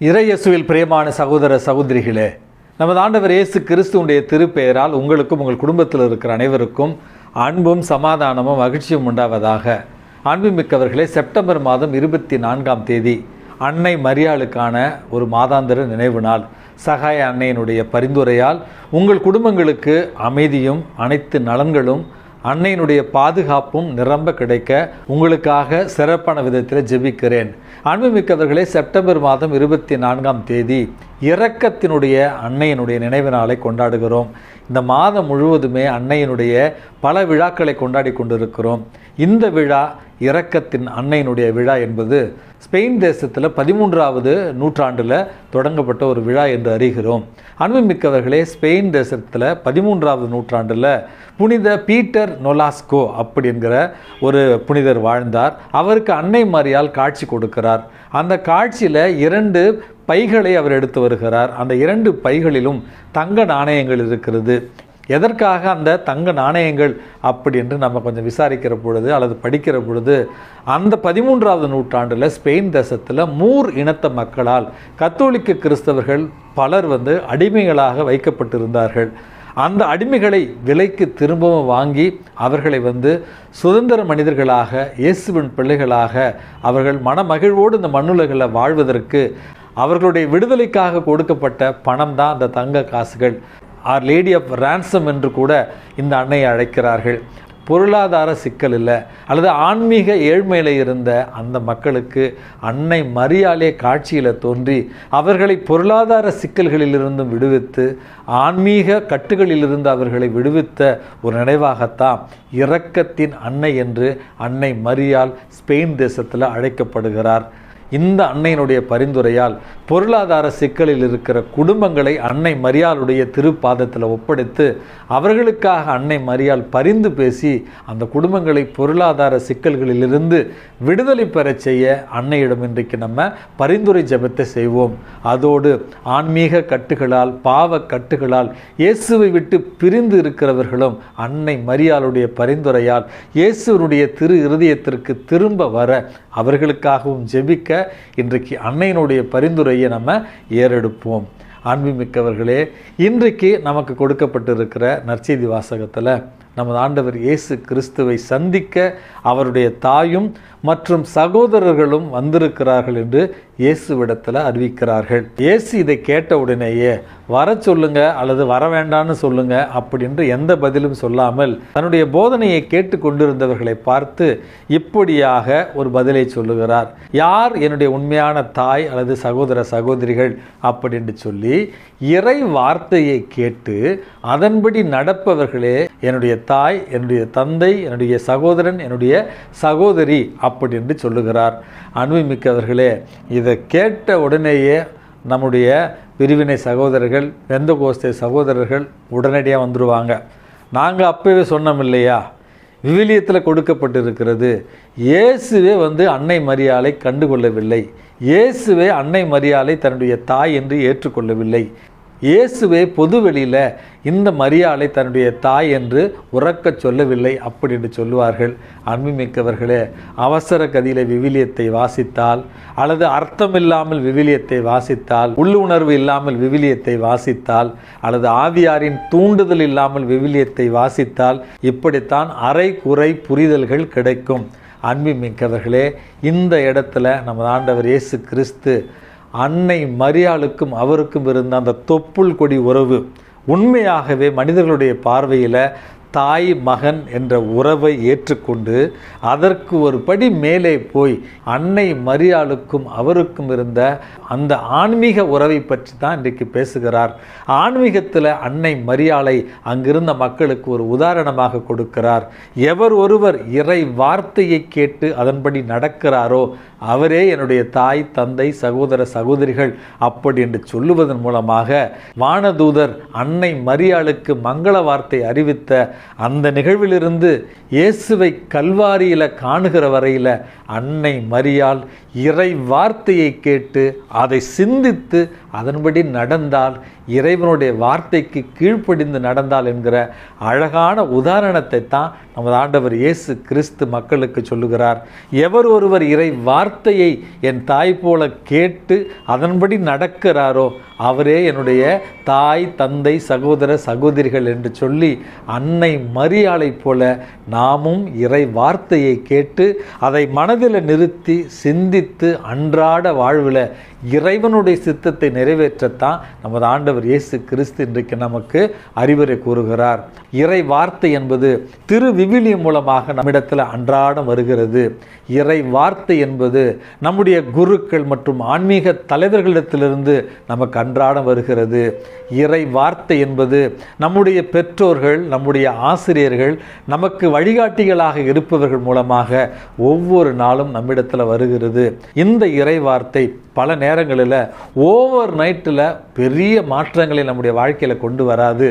இறையசுவில் பிரியமான சகோதர சகோதரிகளே நமது ஆண்டவர் இயேசு கிறிஸ்துவுடைய திருப்பெயரால் உங்களுக்கும் உங்கள் குடும்பத்தில் இருக்கிற அனைவருக்கும் அன்பும் சமாதானமும் மகிழ்ச்சியும் உண்டாவதாக. அன்புமிக்கவர்களே செப்டம்பர் மாதம் இருபத்தி நான்காம் தேதி அன்னை மரியாளுக்கான ஒரு மாதாந்திர நினைவு நாள். சகாய அன்னையினுடைய பரிந்துரையால் உங்கள் குடும்பங்களுக்கு அமைதியும் அனைத்து நலன்களும் அன்னையினுடைய பாதுகாப்பும் நிரம்ப கிடைக்க உங்களுக்காக சிறப்பான விதத்தில் ஜெபிக்கிறேன். அன்புமிக்கவர்களே செப்டம்பர் மாதம் இருபத்தி நான்காம் தேதி இரக்கத்தினுடைய அன்னையினுடைய நினைவு நாளை கொண்டாடுகிறோம். இந்த மாதம் முழுவதுமே அன்னையினுடைய பல விழாக்களை கொண்டாடி கொண்டிருக்கிறோம். இந்த விழா இரக்கத்தின் அன்னையினுடைய விழா என்பது ஸ்பெயின் தேசத்தில் பதிமூன்றாவது நூற்றாண்டில் தொடங்கப்பட்ட ஒரு விழா என்று அறிகிறோம். அன்புமிக்கவர்களே ஸ்பெயின் தேசத்தில் பதிமூன்றாவது நூற்றாண்டில் புனித பீட்டர் நொலாஸ்கோ அப்படிங்கிற ஒரு புனிதர் வாழ்ந்தார். அவருக்கு அன்னை மாரியால் காட்சி கொடுக்கிறார். அந்த காட்சியில் இரண்டு பைகளை அவர் எடுத்து வருகிறார். அந்த இரண்டு பைகளிலும் தங்க நாணயங்கள் இருக்கிறது. எதற்காக அந்த தங்க நாணயங்கள் அப்படி என்று நம்ம கொஞ்சம் விசாரிக்கிற பொழுது அல்லது படிக்கிற பொழுது அந்த பதிமூன்றாவது நூற்றாண்டில் ஸ்பெயின் தேசத்தில் மூர் இனத்த மக்களால் கத்தோலிக்க கிறிஸ்தவர்கள் பலர் வந்து அடிமைகளாக வைக்கப்பட்டிருந்தார்கள். அந்த அடிமைகளை விலைக்கு திரும்பவும் வாங்கி அவர்களை வந்து சுதந்திர மனிதர்களாக இயேசுவின் பிள்ளைகளாக அவர்கள் மனமகிழ்வோடு இந்த மண்ணுலகில் வாழ்வதற்கு அவர்களுடைய விடுதலைக்காக கொடுக்கப்பட்ட பணம் தான் அந்த தங்க காசுகள். ஆர் லேடி ஆஃப் ரான்சம் என்று கூட இந்த அன்னையை அழைக்கிறார்கள். பொருளாதார சிக்கல் இல்லை. அல்லது ஆன்மீக ஏழ்மையில் இருந்த அந்த மக்களுக்கு அன்னை மரியாலே காட்சியில் தோன்றி அவர்களை பொருளாதார சிக்கல்களிலிருந்தும் விடுவித்து ஆன்மீக கட்டுகளிலிருந்து அவர்களை விடுவித்த ஒரு நினைவாகத்தான் இரக்கத்தின் அன்னை என்று அன்னை மரியால் ஸ்பெயின் தேசத்தில் அழைக்கப்படுகிறார். இந்த அன்னையினுடைய பரிந்துரையால் பொருளாதார சிக்கலில் இருக்கிற குடும்பங்களை அன்னை மரியாளுடைய திருப்பாதத்தில் ஒப்படைத்து அவர்களுக்காக அன்னை மரியால் பரிந்து பேசி அந்த குடும்பங்களை பொருளாதார சிக்கல்களிலிருந்து விடுதலை பெறச் செய்ய அன்னையிடம் இன்றைக்கு நம்ம பரிந்துரை ஜபத்தை செய்வோம். அதோடு ஆன்மீக கட்டுகளால் பாவ கட்டுகளால் இயேசுவை விட்டு பிரிந்து இருக்கிறவர்களும் அன்னை மரியாளுடைய பரிந்துரையால் இயேசுவனுடைய திரு இருதயத்திற்கு திரும்ப வர அவர்களுக்காகவும் ஜெபிக்க இன்றைக்கு அன்னையினுடைய பரிந்துரையை நம்ம ஏறெடுப்போம். அன்புமிக்கவர்களே இன்றைக்கு நமக்கு கொடுக்கப்பட்டிருக்கிற நற்செய்தி வாசகத்தில் நமது ஆண்டவர் இயேசு கிறிஸ்துவை சந்திக்க அவருடைய தாயும் மற்றும் சகோதரர்களும் வந்திருக்கிறார்கள் என்று இயேசுவிடத்தில் அறிவிக்கிறார்கள். இயேசு இதை கேட்ட உடனேயே வர சொல்லுங்க அல்லது வர வேண்டான்னு சொல்லுங்க அப்படின்று எந்த பதிலும் சொல்லாமல் தன்னுடைய போதனையை கேட்டு கொண்டிருந்தவர்களை பார்த்து இப்படியாக ஒரு பதிலை சொல்லுகிறார். யார் என்னுடைய உண்மையான தாய் அல்லது சகோதர சகோதரிகள்? அப்படின்னு சொல்லி இறை வார்த்தையை கேட்டு அதன்படி நடப்பவர்களே என்னுடைய தாய் என்னுடைய தந்தை என்னுடைய சகோதரன் என்னுடைய சகோதரி அப்படின்னு சொல்லுகிறார். அன்புமிக்கவர்களே இதை கேட்ட உடனேயே நம்முடைய பிரிவினை சகோதரர்கள் வெந்த கோஸ்தை சகோதரர்கள் உடனடியாக வந்துடுவாங்க நாங்கள் அப்பவே சொன்னோம் இல்லையா? விவிலியத்தில் கொடுக்கப்பட்டிருக்கிறது. இயேசுவே வந்து அன்னை மரியாலை கண்டுகொள்ளவில்லை. இயேசுவே அன்னை மரியாலை தன்னுடைய தாய் என்று ஏற்றுக்கொள்ளவில்லை. இயேசுவே பொதுவெளியில் இந்த மரியாளை தன்னுடைய தாய் என்று உறக்கச் சொல்லவில்லை அப்படி என்று சொல்லுவார்கள். அன்புமிக்கவர்களே அவசர கதியில விவிலியத்தை வாசித்தால் அல்லது அர்த்தமில்லாமல் விவிலியத்தை வாசித்தால் உள்ளுணர்வு இல்லாமல் விவிலியத்தை வாசித்தால் அல்லது ஆவியாரின் தூண்டுதல் இல்லாமல் விவிலியத்தை வாசித்தால் இப்படித்தான் அரை குறை புரிதல்கள் கிடைக்கும். அன்புமிக்கவர்களே இந்த இடத்துல நமது ஆண்டவர் இயேசு கிறிஸ்து அன்னை மரியாளுக்கும் அவருக்கும் இருந்த அந்த தொப்புள் கொடி உறவு உண்மையாகவே மனிதர்களுடைய பார்வையில் தாய் மகன் என்ற உறவை ஏற்றுக்கொண்டு அதற்கு ஒரு படி மேலே போய் அன்னை மரியாளுக்கும் அவருக்கும் இருந்த அந்த ஆன்மீக உறவை பற்றி தான் இன்றைக்கு பேசுகிறார். ஆன்மீகத்தில் அன்னை மரியாளை அங்கிருந்த மக்களுக்கு ஒரு உதாரணமாக கொடுக்கிறார். எவர் ஒருவர் இறை வார்த்தையை கேட்டு அதன்படி நடக்கிறாரோ அவரே என்னுடைய தாய் தந்தை சகோதர சகோதரிகள் அப்படி என்று சொல்லுவதன் மூலமாக வானதூதர் அன்னை மரியாளுக்கு மங்கள வார்த்தை அறிவித்த அந்த நிகழ்விலிருந்து இயேசுவை கல்வாரியில் காணுகிற வரையில் அன்னை மரியால் இறை வார்த்தையை கேட்டு அதை சிந்தித்து அதன்படி நடந்தால் இறைவனுடைய வார்த்தைக்கு கீழ்ப்படிந்து நடந்தால் என்கிற அழகான உதாரணத்தை தான் நமது ஆண்டவர் இயேசு கிறிஸ்து மக்களுக்கு சொல்லுகிறார் எவர் ஒருவர் இறை வார்த்தையை என் தாய் போல கேட்டு அதன்படி நடக்கிறாரோ அவரே என்னுடைய தாய் தந்தை சகோதர சகோதரிகள் என்று சொல்லி அன்னை மரியாளை போல நாமும் இறை வார்த்தையை கேட்டு அதை மனதில் நிறுத்தி சிந்தித்து அன்றாட வாழ்வில் இறைவனுடைய சித்தத்தை நிறைவேற்றத்தான் நமது ஆண்டவர் இயேசு கிறிஸ்து இன்றைக்கு நமக்கு அறிவுரை கூறுகிறார். இறை வார்த்தை என்பது திரு விவிலியம் மூலமாக நம்மிடத்தில் அன்றாடம் வருகிறது. இறை வார்த்தை என்பது நம்முடைய குருக்கள் மற்றும் ஆன்மீக தலைவர்களிடத்திலிருந்து நமக்கு அன்றாடம் வருகிறது. இறை வார்த்தை என்பது நம்முடைய பெற்றோர்கள் நம்முடைய ஆசிரியர்கள் நமக்கு வழிகாட்டிகளாக இருப்பவர்கள் மூலமாக ஒவ்வொரு நாளும் நம்மிடத்தில் வருகிறது. இந்த இறை வார்த்தை பல நேரங்களில் ஓவர் நைட்டில் பெரிய மாற்றங்களை நம்முடைய வாழ்க்கையில் கொண்டு வராது.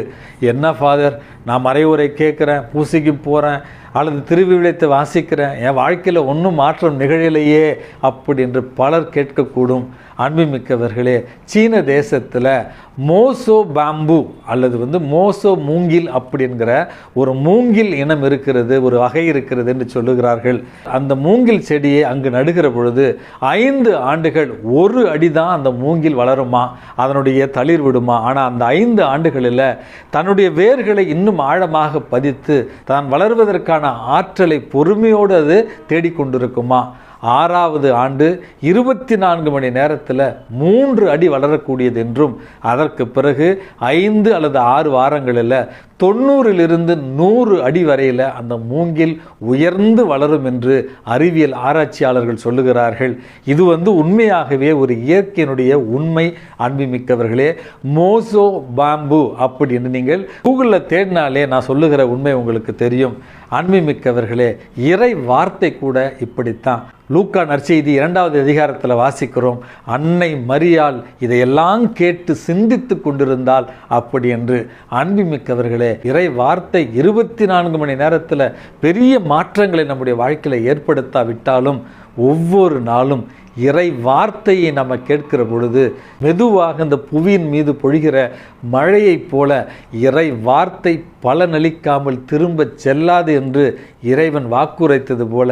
என்ன ஃபாதர் நான் மறைவுரை கேட்குறேன் பூசிக்கு போகிறேன் அல்லது திருவிவிலியத்தை வாசிக்கிறேன் என் வாழ்க்கையில் ஒன்றும் மாற்றம் நிகழலையே அப்படி என்று பலர் கேட்கக்கூடும். அன்புமிக்கவர்களே சீன தேசத்தில் மோசோ பாம்பு அல்லது வந்து மோசோ மூங்கில் அப்படிங்கிற ஒரு மூங்கில் இனம் இருக்கிறது ஒரு வகை இருக்கிறது என்று சொல்லுகிறார்கள். அந்த மூங்கில் செடியை அங்கு நடுகிற பொழுது ஐந்து ஆண்டுகள் ஒரு அடி தான் அந்த மூங்கில் வளருமா? அதனுடைய தளிர் விடுமா? ஆனால் அந்த ஐந்து ஆண்டுகளில் தன்னுடைய வேர்களை இன்னும் ஆழமாக பதித்து தான் வளர்வதற்கான ஆற்றலை பொறுமையோடு அது தேடிக்கொண்டிருக்குமா? ஆறாவது ஆண்டு இருபத்தி நான்கு மணி நேரத்தில் மூன்று அடி வளரக்கூடியது என்றும் அதற்கு பிறகு ஐந்து அல்லது ஆறு வாரங்களில் தொண்ணூறிலிருந்து நூறு அடி வரையில் அந்த மூங்கில் உயர்ந்து வளரும் என்று அறிவியல் ஆராய்ச்சியாளர்கள் சொல்லுகிறார்கள். இது வந்து உண்மையாகவே ஒரு இயற்கையினுடைய உண்மை அன்புமிக்கவர்களே. மோசோ பாம்பு அப்படின்னு நீங்கள் கூகுளில் தேடினாலே நான் சொல்லுகிற உண்மை உங்களுக்கு தெரியும். அன்புமிக்கவர்களே இறை வார்த்தை கூட இப்படித்தான். லூக்கா நற்செய்தி இரண்டாவது அதிகாரத்தில் வாசிக்கிறோம். அன்னை மரியாள் இதையெல்லாம் கேட்டு சிந்தித்து கொண்டிருந்தால் அப்படி என்று. அன்புமிக்கவர்களே இறை வார்த்தை இருபத்தி நான்கு மணி நேரத்தில் பெரிய மாற்றங்களை நம்முடைய வாழ்க்கையில் ஏற்படுத்தாவிட்டாலும் ஒவ்வொரு நாளும் இறை வார்த்தையை நம்ம கேட்கிற பொழுது மெதுவாக இந்த புவியின் மீது பொழிகிற மழையைப் போல இறை வார்த்தை பலனளிக்காமல் திரும்ப செல்லாது என்று இறைவன் வாக்குரைத்தது போல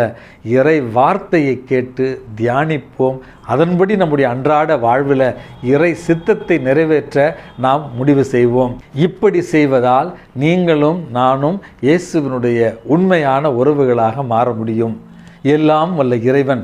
இறை வார்த்தையை கேட்டு தியானிப்போம். அதன்படி நம்முடைய அன்றாட வாழ்வில் இறை சித்தத்தை நிறைவேற்ற நாம் முடிவு செய்வோம். இப்படி செய்வதால் நீங்களும் நானும் இயேசுவினுடைய உண்மையான உறவுகளாக மாற முடியும். எல்லாம் வல்ல இறைவன்